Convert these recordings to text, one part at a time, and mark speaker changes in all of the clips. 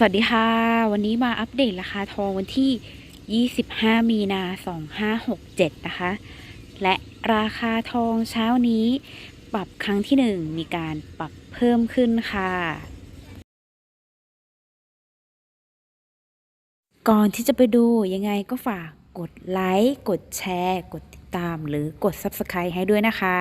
Speaker 1: สวัสดีค่ะ วันนี้มาอัปเดตราคาทองวันที่ 25 มีนา 2567 นะคะ และราคาทองเช้านี้ ปรับครั้งที่ 1 มีการปรับเพิ่มขึ้นค่ะ ก่อนที่จะไปดูยังไงก็ฝากกดไลค์กดแชร์ กดติดตามหรือกด Subscribe ให้ด้วยนะคะ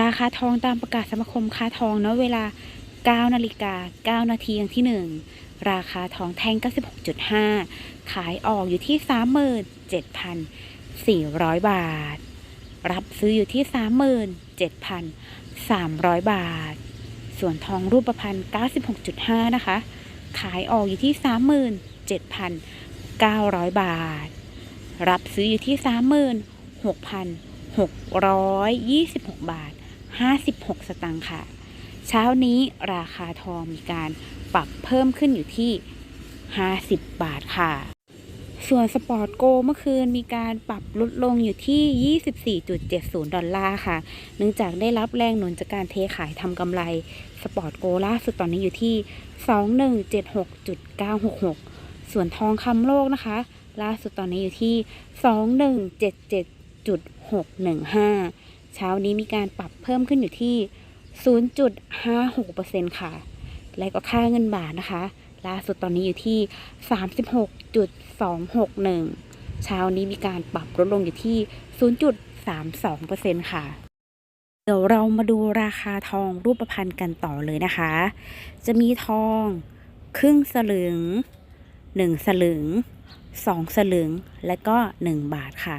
Speaker 1: ราคาทองตามประกาศสมาคมค้าทองเนาะเวลา 9นาฬิกา9นาทีอย่างที่ 1 ราคาทองแท่ง 96.5 ขายออกอยู่ที่ 37,400 บาท รับซื้ออยู่ที่ 37,300 บาท ส่วนทองรูปพรรณ96.5 นะคะ ขายออกอยู่ที่ 37,900 บาท รับซื้ออยู่ที่ 36,626 บาท 56 สตางค์ค่ะ เช้านี้ราคาทองมีการปรับเพิ่มขึ้นอยู่ที่ 50 บาทค่ะ ส่วนสปอร์ตโกเมื่อคืนมีการปรับลดลงอยู่ที่ 24.70 ดอลลาร์ค่ะ เนื่องจากได้รับแรงหนุนจากการเทขายทำกำไร สปอร์ตโกล่าสุดตอนนี้อยู่ที่ 2176.966 ส่วนทองคำโลกนะคะ ล่าสุดตอนนี้อยู่ที่ 2177.615 เช้านี้มีการปรับเพิ่มขึ้นอยู่ที่ 0.56%ค่ะ และก็ค่าเงินบาทนะคะ ล่าสุดตอนนี้อยู่ที่ 36.261 เช้านี้มีการปรับลดลงอยู่ที่ 0.32%ค่ะ เดี๋ยวเรามาดูราคาทองรูปพรรณกันต่อเลยนะคะ จะมีทองครึ่งสลึง 1 สลึง 2 สลึง และก็ 1 บาทค่ะ